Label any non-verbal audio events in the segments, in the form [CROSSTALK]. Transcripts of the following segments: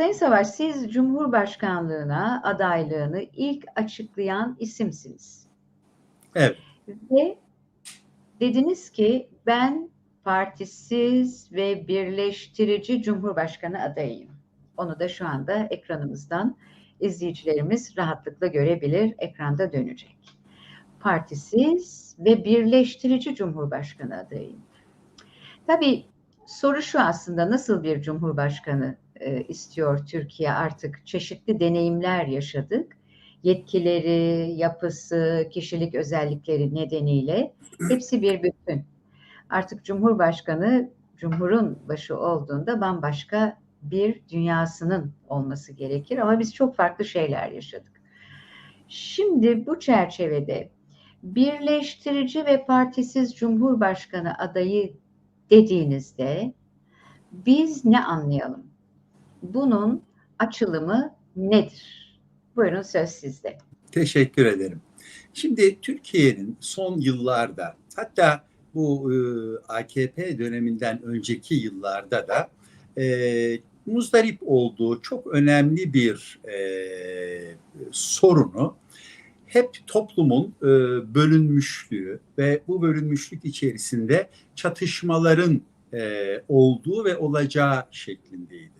Sayın Savaş, siz Cumhurbaşkanlığına adaylığını ilk açıklayan isimsiniz. Evet. Ve dediniz ki ben partisiz ve birleştirici Cumhurbaşkanı adayıyım. Onu da şu anda ekranımızdan izleyicilerimiz rahatlıkla görebilir. Ekranda dönecek. Partisiz ve birleştirici Cumhurbaşkanı adayıyım. Tabii soru şu aslında nasıl bir Cumhurbaşkanı e, istiyor Türkiye artık çeşitli deneyimler yaşadık. Yetkileri, yapısı, kişilik özellikleri nedeniyle hepsi bir bütün. Artık Cumhurbaşkanı Cumhur'un başı olduğunda bambaşka bir dünyasının olması gerekir ama biz çok farklı şeyler yaşadık. Şimdi bu çerçevede birleştirici ve partisiz Cumhurbaşkanı adayı dediğinizde biz ne anlayalım? Bunun açılımı nedir? Buyurun söz sizde. Teşekkür ederim. Şimdi Türkiye'nin son yıllarda hatta bu e, AKP döneminden önceki yıllarda da e, muzdarip olduğu çok önemli bir e, sorunu hep toplumun e, bölünmüşlüğü ve bu bölünmüşlük içerisinde çatışmaların e, olduğu ve olacağı şeklindeydi.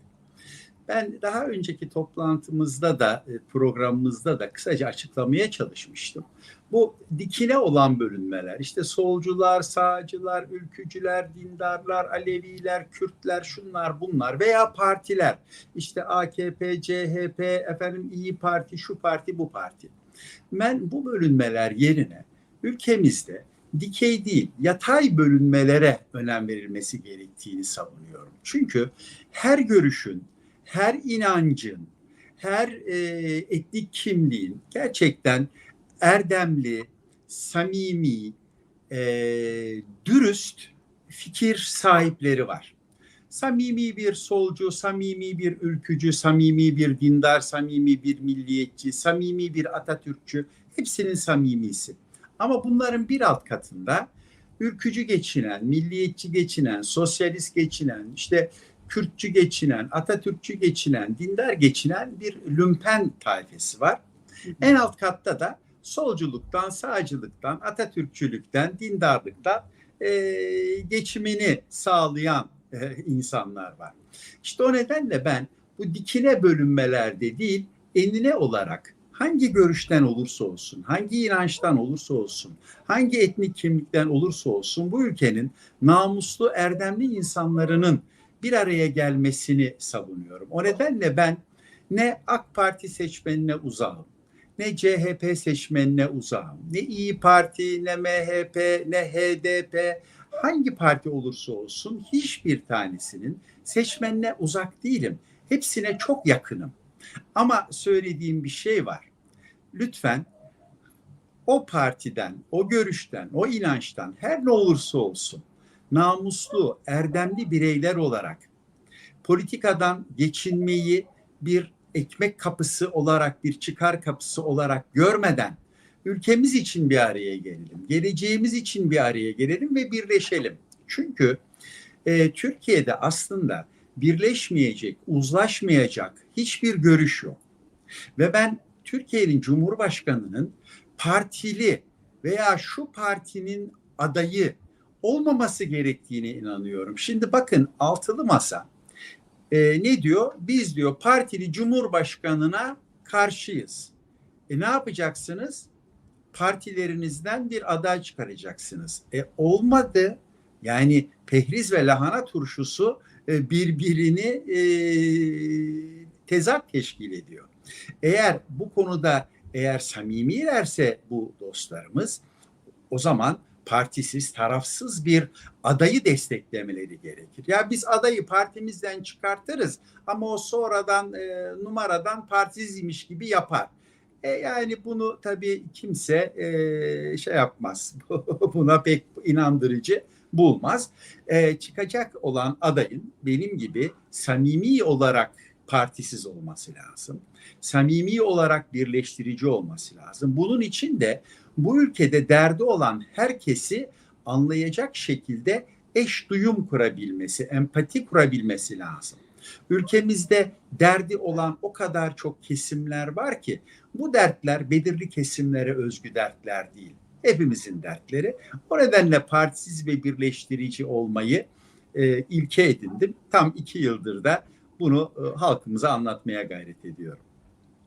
Ben daha önceki toplantımızda da e, programımızda da kısaca açıklamaya çalışmıştım. Bu dikine olan bölünmeler işte solcular, sağcılar, ülkücüler, dindarlar, Aleviler, Kürtler, şunlar bunlar veya partiler işte AKP, CHP, efendim İyi Parti, şu parti, bu parti. Ben bu bölünmeler yerine ülkemizde dikey değil, yatay bölünmelere önem verilmesi gerektiğini savunuyorum. Çünkü her görüşün, her inancın, her e, etnik kimliğin gerçekten erdemli, samimi, e, dürüst fikir sahipleri var. Samimi bir solcu, samimi bir ülkücü, samimi bir dindar, samimi bir milliyetçi, samimi bir Atatürkçü hepsinin samimisi. Ama bunların bir alt katında ülkücü geçinen, milliyetçi geçinen, sosyalist geçinen, işte Kürtçü geçinen, Atatürkçü geçinen, dindar geçinen bir lümpen tayfesi var. En alt katta da solculuktan, sağcılıktan, Atatürkçülükten, dindarlıktan e, geçimini sağlayan e, insanlar var. İşte o nedenle ben bu dikine bölünmelerde değil, enine olarak hangi görüşten olursa olsun, hangi inançtan olursa olsun, hangi etnik kimlikten olursa olsun bu ülkenin namuslu, erdemli insanlarının bir araya gelmesini savunuyorum. O nedenle ben ne AK Parti seçmenine uzağım, ne CHP seçmenine uzağım, ne İyi Parti, ne MHP, ne HDP, hangi parti olursa olsun hiçbir tanesinin seçmenine uzak değilim. Hepsine çok yakınım. Ama söylediğim bir şey var. Lütfen o partiden, o görüşten, o inançtan her ne olursa olsun namuslu, erdemli bireyler olarak politikadan geçinmeyi bir ekmek kapısı olarak, bir çıkar kapısı olarak görmeden ülkemiz için bir araya gelelim, geleceğimiz için bir araya gelelim ve birleşelim. Çünkü e, Türkiye'de aslında birleşmeyecek, uzlaşmayacak hiçbir görüş yok. Ve ben Türkiye'nin Cumhurbaşkanı'nın partili veya şu partinin adayı olmaması gerektiğine inanıyorum. Şimdi bakın altılı masa e, ne diyor? Biz diyor partili cumhurbaşkanına karşıyız. E ne yapacaksınız? Partilerinizden bir aday çıkaracaksınız. E olmadı. Yani pehriz ve lahana turşusu e, birbirini e, tezat teşkil ediyor. Eğer bu konuda eğer samimilerse bu dostlarımız o zaman partisiz, tarafsız bir adayı desteklemeleri gerekir. Ya biz adayı partimizden çıkartırız ama o sonradan e, numaradan partisizmiş gibi yapar. E, yani bunu tabii kimse e, şey yapmaz. [LAUGHS] Buna pek inandırıcı bulmaz. E, çıkacak olan adayın benim gibi samimi olarak partisiz olması lazım. Samimi olarak birleştirici olması lazım. Bunun için de bu ülkede derdi olan herkesi anlayacak şekilde eş duyum kurabilmesi, empati kurabilmesi lazım. Ülkemizde derdi olan o kadar çok kesimler var ki bu dertler belirli kesimlere özgü dertler değil. Hepimizin dertleri. O nedenle partisiz ve birleştirici olmayı e, ilke edindim. Tam iki yıldır da bunu e, halkımıza anlatmaya gayret ediyorum.